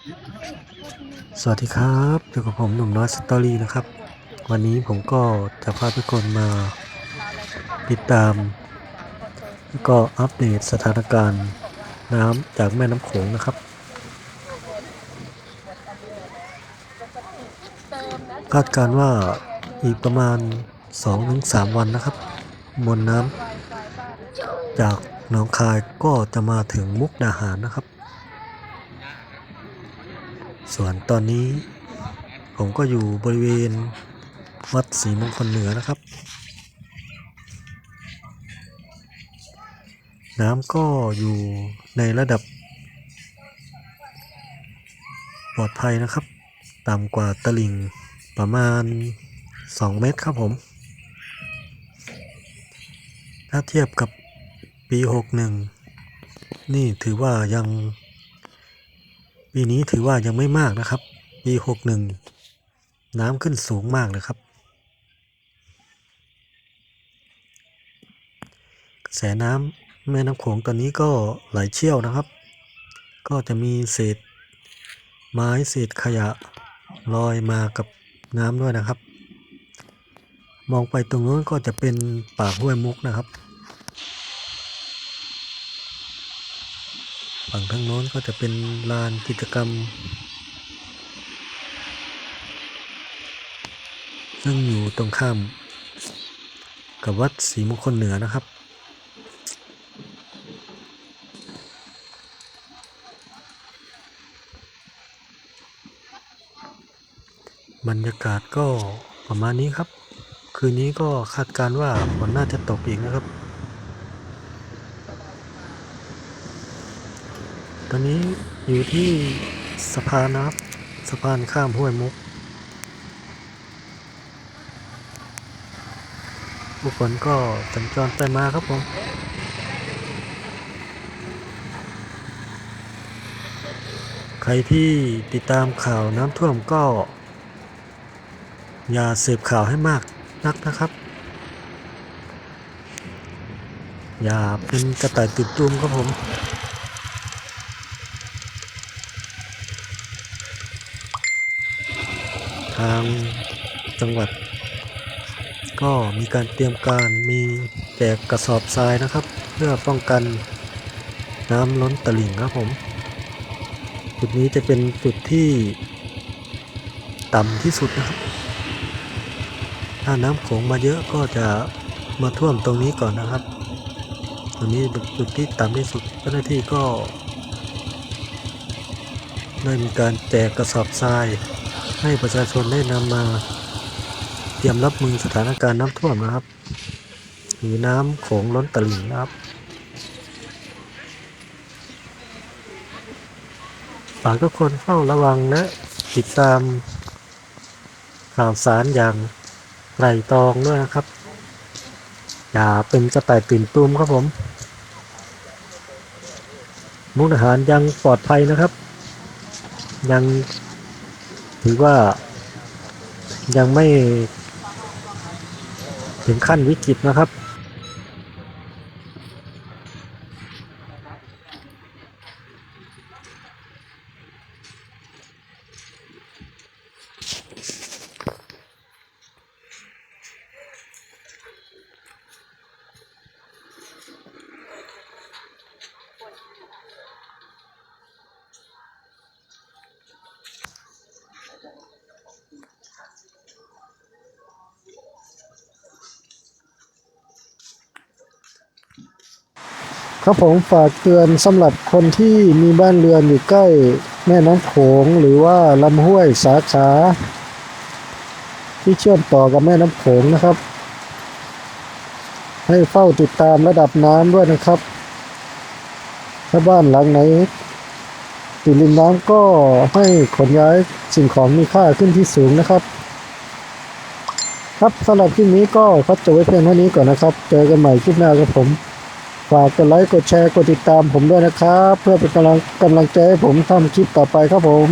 สวัสดีครับอยู่กับผมหนุ่มน้อยสตอรี่นะครับ วันนี้ผมก็จะพาทุกคนมาติดตาม แล้วก็อัปเดตสถานการณ์น้ำจากแม่น้ำโขงนะครับ คาดการณ์ว่าอีกประมาณ 2-3 วันนะครับ มวลน้ำจากหนองคายก็จะมาถึงมุกดาหารนะครับ ส่วนตอนนี้ผมก็อยู่บริเวณวัดศรีมงคลเหนือนะครับ น้ำก็อยู่ในระดับ ปลอดภัยนะครับ ต่ำกว่าตลิ่งประมาณ 2 เมตรครับผม ถ้าเทียบกับปี 61 นี่ถือว่ายัง ปีนี้ถือว่ายังไม่มากนะครับ ปีหกหนึ่งน้ำขึ้นสูงมากเลยครับ กระแสน้ำแม่น้ำโขงตอนนี้ก็ไหลเชี่ยวนะครับ ก็จะมีเศษ ไม้เศษขยะลอยมากับน้ำด้วยนะครับ มองไปตรงนู้นก็จะเป็นป่าห้วยมุกนะครับ ฝั่งทางโน้นก็จะเป็นลานกิจกรรม ซึ่งอยู่ตรงข้าม กับวัดศรีมงคลเหนือนะครับ บรรยากาศก็ประมาณนี้ครับ คืนนี้ก็คาดการณ์ว่าฝนน่าจะตกอีกนะครับ ตอนนี้อยู่ที่สะพานนะครับสะพานข้ามห้วยมุก ผู้คนก็สัญจรไปมาครับผมใครที่ติดตามข่าวน้ำท่วมก็ อย่าเสพข่าวให้มากนักนะครับ อย่าเป็นกระต่ายติดตุมครับผม ทางจังหวัด ก็มีการเตรียมการมีแจกกระสอบทรายนะครับ เพื่อป้องกันน้ำล้นตลิ่งครับผม จุดนี้จะเป็นจุดที่ต่ำที่สุดนะครับ ถ้าน้ำโขงมาเยอะก็จะมาท่วมตรงนี้ก่อนนะครับตรงนี้เป็นจุดที่ต่ำที่สุดเจ้าหน้าที่ก็ได้มีการแจกกระสอบทราย ให้ประชาชนได้นำมาเตรียมรับมือสถานการณ์น้ำท่วมนะครับหรือน้ำโขงล้นตลิ่งนะครับฝากทุกคนเฝ้าระวังและติดตามข่าวสารอย่างไรตรองด้วยนะครับ อย่าเป็นกระต่ายตื่นตูมครับผม มุกอาหารยังปลอดภัยนะครับ ยัง ถือว่ายังไม่ถึงขั้นวิกฤตนะครับ ครับผมฝากเตือนสำหรับคนที่มีบ้านเรือนอยู่ใกล้แม่น้ำโขงหรือว่าลำห้วยสาขา ที่เชื่อมต่อกับแม่น้ำโขงนะครับ ให้เฝ้าติดตามระดับน้ำด้วยนะครับ ถ้าบ้านหลังไหนติดริมน้ำก็ให้ขนย้ายสิ่งของมีค่าขึ้นที่สูงนะครับ ครับสำหรับคลิปนี้ก็ขอจบไว้เพียงเท่านี้ก่อนนะครับ เจอกันใหม่คลิปหน้าครับผม ฝากกดไลค์กดแชร์กดติดตามผมด้วยนะครับ เพื่อเป็นกำลังกำลังใจให้ผมทำคลิปต่อไปครับผม